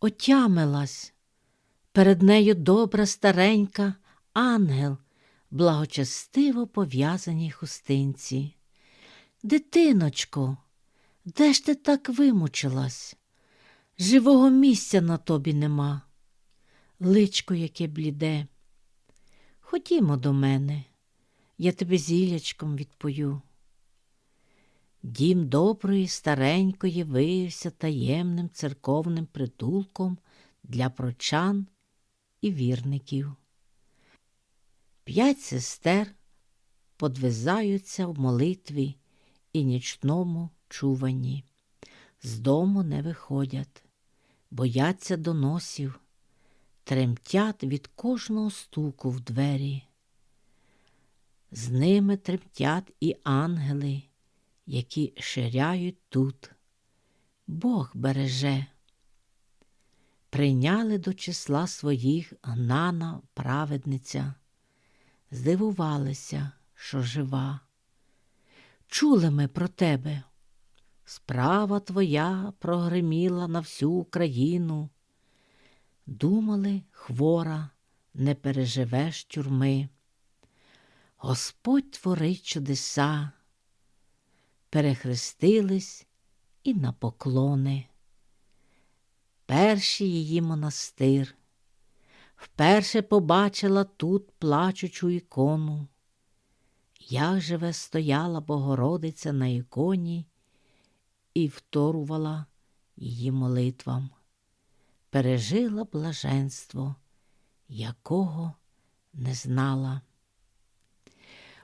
отямилась. Перед нею добра старенька ангел, благочестиво пов'язаній хустинці. Дитиночко, де ж ти так вимучилась? Живого місця на тобі нема. Личко яке бліде. Ходімо до мене, я тебе зілячком відпою. Дім доброї, старенької виявився таємним церковним притулком для прочан і вірників. П'ять сестер подвизаються в молитві і нічному чуванні. З дому не виходять, бояться доносів, тремтять від кожного стуку в двері. З ними тремтять і ангели, які ширяють тут. Бог береже. Прийняли до числа своїх гнана праведниця, здивувалися, що жива. Чули ми про тебе. Справа твоя прогреміла на всю Україну. Думали, хвора, не переживеш тюрми. Господь творить чудеса, перехрестились і на поклони. Перший її монастир. Вперше побачила тут плачучу ікону. Як живе стояла Богородиця на іконі і вторувала її молитвам, пережила блаженство, якого не знала.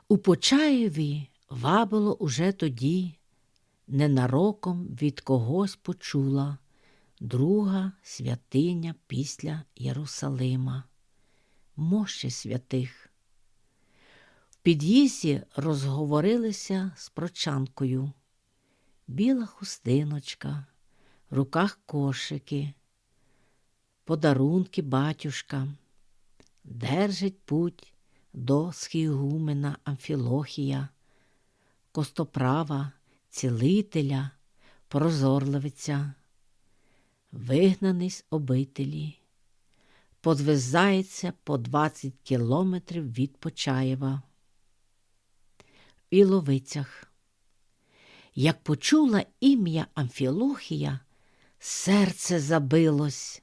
У Почаєві вабило уже тоді, ненароком від когось почула друга святиня після Єрусалима, мощі святих. В під'їзді розговорилися з прочанкою. Біла хустиночка, в руках кошики, подарунки батюшка, держить путь до схігумена Амфілохія, костоправа, цілителя, прозорливиця, вигнаний з обителі, подвизається по 20 кілометрів від Почаєва. В Іловицях. Як почула ім'я Амфілохія, серце забилось,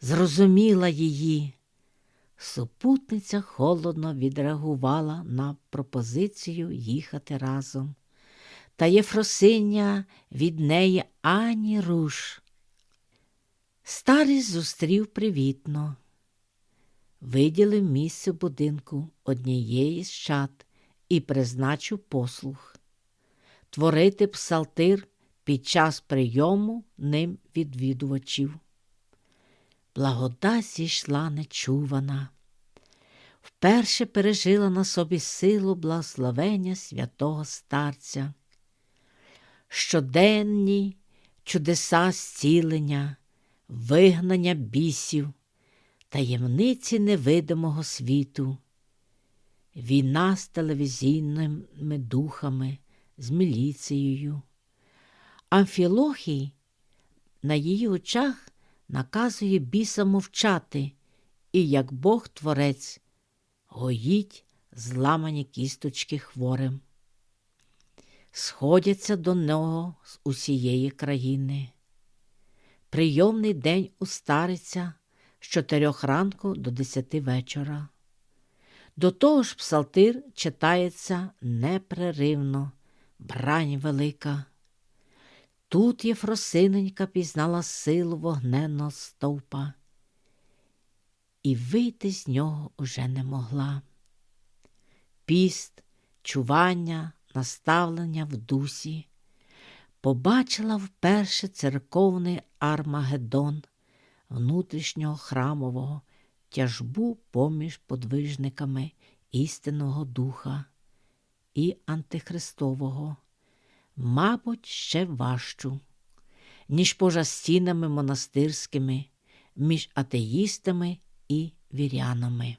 зрозуміла її. Супутниця холодно відреагувала на пропозицію їхати разом. Та Єфросиня від неї ані руш. Старість зустрів привітно, виділив місце будинку однієї з чат і призначив послух творити псалтир під час прийому ним відвідувачів. Благодать зійшла нечувана, вперше пережила на собі силу благословення святого старця. Щоденні чудеса зцілення, вигнання бісів, таємниці невидимого світу, війна з телевізійними духами, з міліцією. Амфілохій на її очах наказує біса мовчати, і, як Бог творець, гоїть зламані кісточки хворим. Сходяться до нього з усієї країни. Прийомний день у стариця з чотирьох ранку до десяти вечора. До того ж псалтир читається непреривно, брань велика. Тут Єфросиненька пізнала силу вогненного стовпа, і вийти з нього уже не могла. Піст, чування, наставлення в дусі, побачила вперше церковний Армагеддон внутрішнього храмового тяжбу поміж подвижниками істинного духа і антихристового, мабуть, ще важчу, ніж поза стінами монастирськими, між атеїстами і вірянами.